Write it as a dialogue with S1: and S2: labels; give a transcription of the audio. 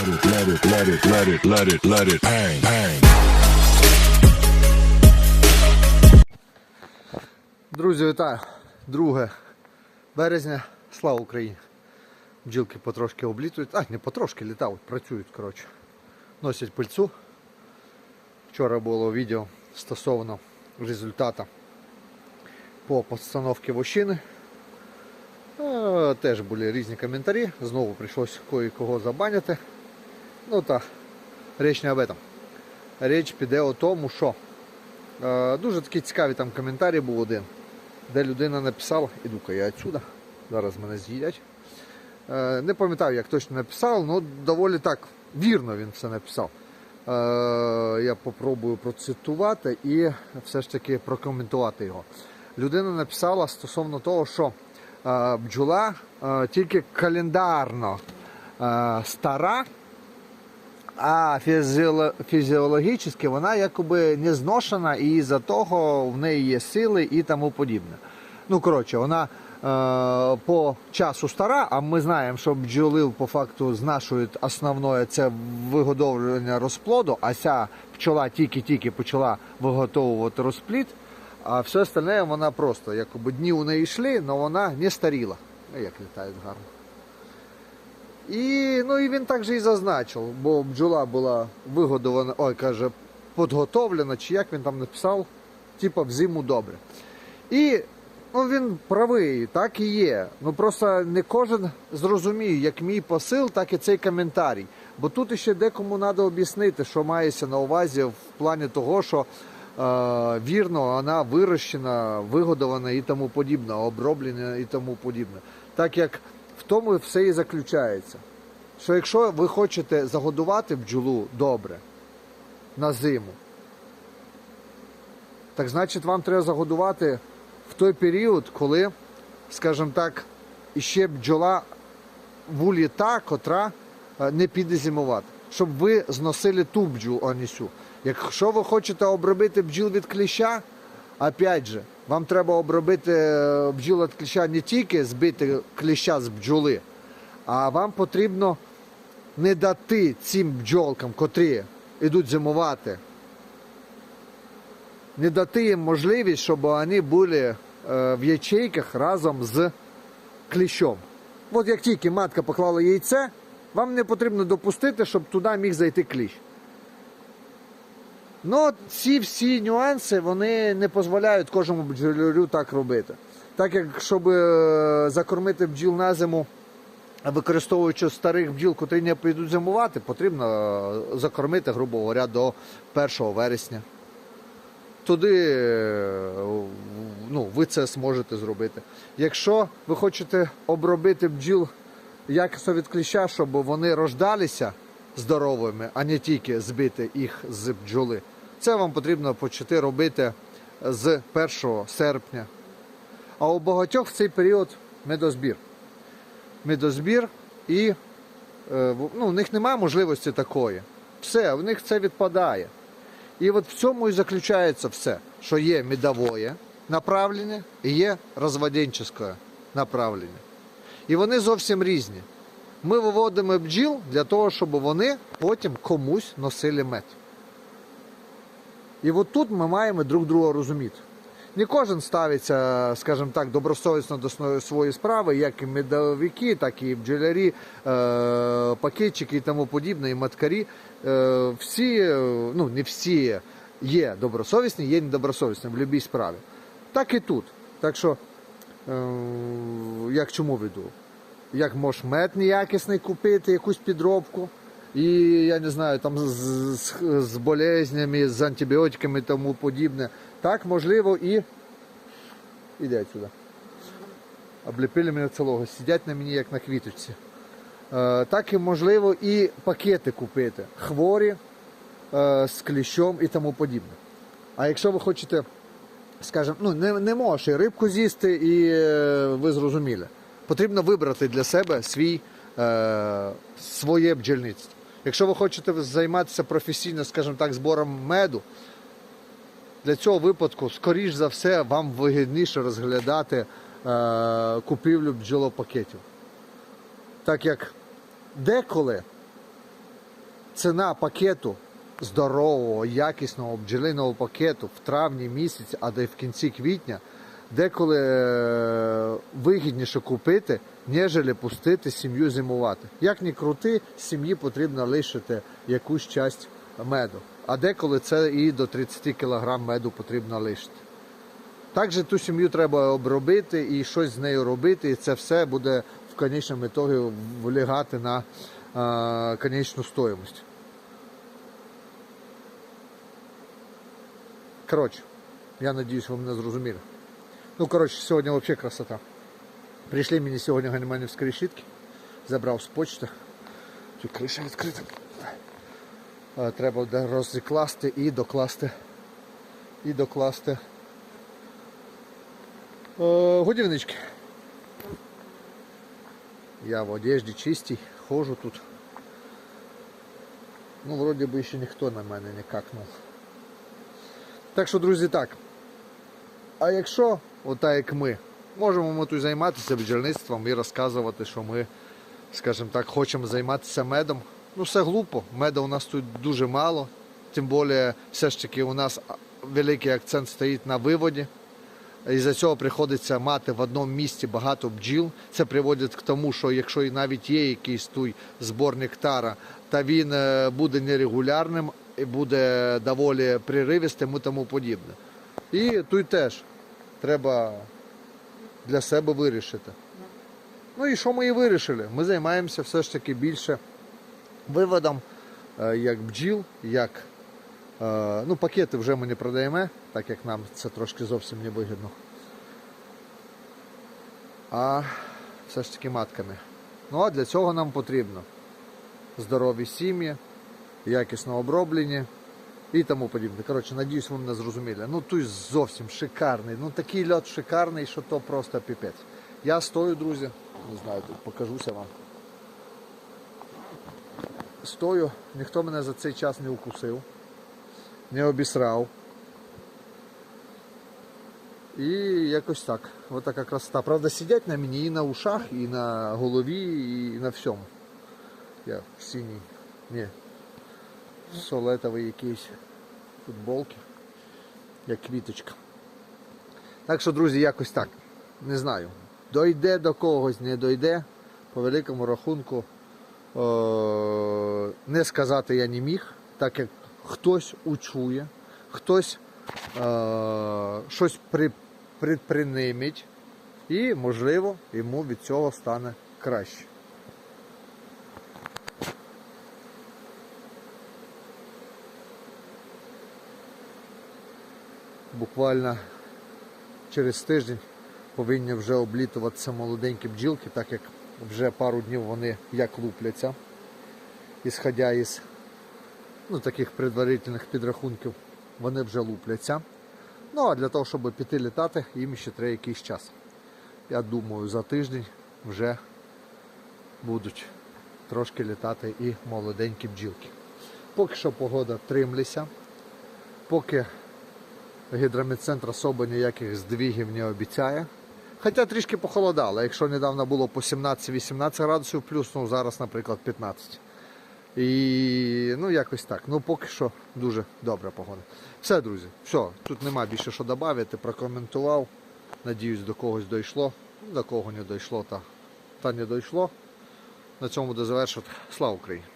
S1: Let it, let it, let it, let it, let it, bang, bang.
S2: Друзі, вітаю! 2 березня. Слава Україні! Бджілки потрошки облітують. А, не потрошки літають, працюють, коротше. Носять пильцу. Вчора було відео стосовно результату по постановці вощини. Е, Теж були різні коментарі. Знову прийшлось кого забаняти. Ну та річ не об этом. Річ піде у тому, що Е, Дуже такий цікавий там коментарі був один, де людина написала, іду-ка я відсюди, зараз мене з'їдять. Е, Не пам'ятаю, як точно написав, але доволі так вірно він це написав. Е, Я попробую процитувати і все ж таки прокоментувати його. Людина написала стосовно того, що е, бджола е, тільки календарно е, стара, а фізіоло- фізіологічно вона якоби не зношена, і за того в неї є сили і тому подібне. Ну, коротше, вона е, по часу стара, а ми знаємо, що бджоли по факту знашують основне це вигодовлення розплоду, а ця пчола тільки-тільки почала виготовувати розплід, а все остальне вона просто, якоби дні у неї йшли, але вона не старіла. Ну, Як літають гарно. І, ну, і він також і зазначив, бо бджола була вигодована, ой, каже, підготовлена, чи як він там написав, типа в зиму добре. І ну, він правий, так і є. Ну просто не кожен зрозуміє, як мій посил, так і цей коментарій. Бо тут ще декому треба об'яснити, що мається на увазі в плані того, що е, вірно вона вирощена, вигодована і тому подібне, оброблена і тому подібне. Так як тому все і заключається. Що якщо ви хочете загодувати бджолу добре на зиму, так значить вам треба загодувати в той період, коли, скажімо так, іще бджола вулі та, котра е, не піде зимувати. Щоб ви зносили ту бджолу, а не сю. Якщо ви хочете обробити бджіл від кліща, опять же, вам треба обробити е, бджіл від кліща не тільки збити кліща з бджоли, а вам потрібно не дати цим бджолкам, котрі йдуть зимувати, не дати їм можливість, щоб вони були е, в ячейках разом з кліщом. От як тільки матка поклала яйце, вам не потрібно допустити, щоб туди міг зайти кліщ. Ну, ці всі нюанси вони не дозволяють кожному бджолярю так робити. Так як щоб е, закормити бджіл на зиму, використовуючи старих бджіл, котрі не підуть зимувати, потрібно е, закормити, грубо говоря, до 1 вересня. Туди е, ну, ви це зможете зробити. Якщо ви хочете обробити бджіл якісно від кліща, щоб вони рождалися здоровими, а не тільки збити їх з бджоли, це вам потрібно почати робити з 1 серпня. А у багатьох в цей період медозбір. Медозбір і е, ну, у них немає можливості такої. Все, в них це відпадає. І от в цьому і заключається все, що є медовое направлення і є розводенческое направлення. І вони зовсім різні. Ми виводимо бджіл для того, щоб вони потім комусь носили мед. І от тут ми маємо друг друга розуміти. Не кожен ставиться, скажімо так, добросовісно до своєї справи, як і медовики, так і бджолярі, е, пакетчики і тому подібне, і маткарі. Е, всі, е, ну не всі є добросовісні, є недобросовісні в будь-якій справі. Так і тут. Так що, як чому веду? Як можеш мед неякісний купити, якусь підробку. І я не знаю, там з, з, з болезнями, з антибіотиками і тому подібне. Так, можливо, і. Іде сюди. Обліпили мене цілого, сидять на мені як на квіточці. Е, так і можливо і пакети купити. Хворі е, з кліщом і тому подібне. А якщо ви хочете, скажімо, ну не, не можеш і рибку з'їсти, і е, ви зрозуміли. Потрібно вибрати для себе свій, е, своє бджільництво. Якщо ви хочете займатися професійно, скажімо так, збором меду, для цього випадку, скоріш за все, вам вигідніше розглядати е, купівлю бджолопакетів. Так як деколи ціна пакету здорового, якісного бджолиного пакету в травні місяці, а де в кінці квітня, деколи е, вигідніше купити, ніж пустити сім'ю зимувати. Як ні крути, сім'ї потрібно лишити якусь часть меду. А деколи це і до 30 кг меду потрібно лишити. Також ту сім'ю треба обробити і щось з нею робити, і це все буде в конечному ітогі влягати на е, конечну стоїмость. Коротше, я надіюсь, ви мене зрозуміли. Ну, коротше, сьогодні взагалі красота. Прийшли мені сьогодні ганіманівські решітки, забрав з почти. Тут криша відкрита. Треба розкласти і докласти. І докласти е, годівнички. Я в одежді чистій, ходжу тут. Ну, вроді би ще ніхто на мене не какнув. Так що, друзі, так. А якщо, отак як ми, можемо ми тут займатися бджільництвом і розказувати, що ми, скажімо так, хочемо займатися медом. Ну, все глупо. Меду у нас тут дуже мало. Тим більше, все ж таки, у нас великий акцент стоїть на виводі. І за цього приходиться мати в одному місці багато бджіл. Це приводить к тому, що якщо навіть є якийсь той збор нектара, та він е, буде нерегулярним і буде доволі приривістим і тому подібне. І тут теж треба для себе вирішити. Ну і що ми і вирішили? Ми займаємося все ж таки більше виводом е, як бджіл, як е, ну, пакети вже ми не продаємо, так як нам це трошки зовсім не вигідно. А все ж таки матками. Ну а для цього нам потрібно здорові сім'ї, якісно оброблені і тому подібне. Коротше, надіюсь, ви мене зрозуміли. Ну тут зовсім шикарний. Ну такий льот шикарний, що то просто піпець. Я стою, друзі, не знаю, тут покажуся вам. Стою, ніхто мене за цей час не укусив, не обісрав. І якось так. Ось така красота. Правда, сидять на мені і на ушах, і на голові, і на всьому. Я в синій, ні, солетовий якийсь футболки, як квіточка. Так що, друзі, якось так. Не знаю. Дойде до когось, не дойде. По великому рахунку е- не сказати я не міг, так як хтось учує, хтось е- щось при, предпринимить і, можливо, йому від цього стане краще. Буквально через тиждень повинні вже облітуватися молоденькі бджілки, так як вже пару днів вони як лупляться, ісходя із ну, таких предварительних підрахунків, вони вже лупляться. Ну а для того, щоб піти літати, їм ще треба якийсь час. Я думаю, за тиждень вже будуть трошки літати і молоденькі бджілки. Поки що погода тримлися, поки гідрометцентр особо ніяких здвігів не обіцяє. Хоча трішки похолодало, якщо недавно було по 17-18 градусів плюс, ну зараз, наприклад, 15. І ну якось так. Ну поки що дуже добра погода. Все, друзі, все, тут нема більше що додати, прокоментував. Надіюсь, до когось дійшло. До кого не дійшло, та, та не дійшло. На цьому до завершити. Слава Україні!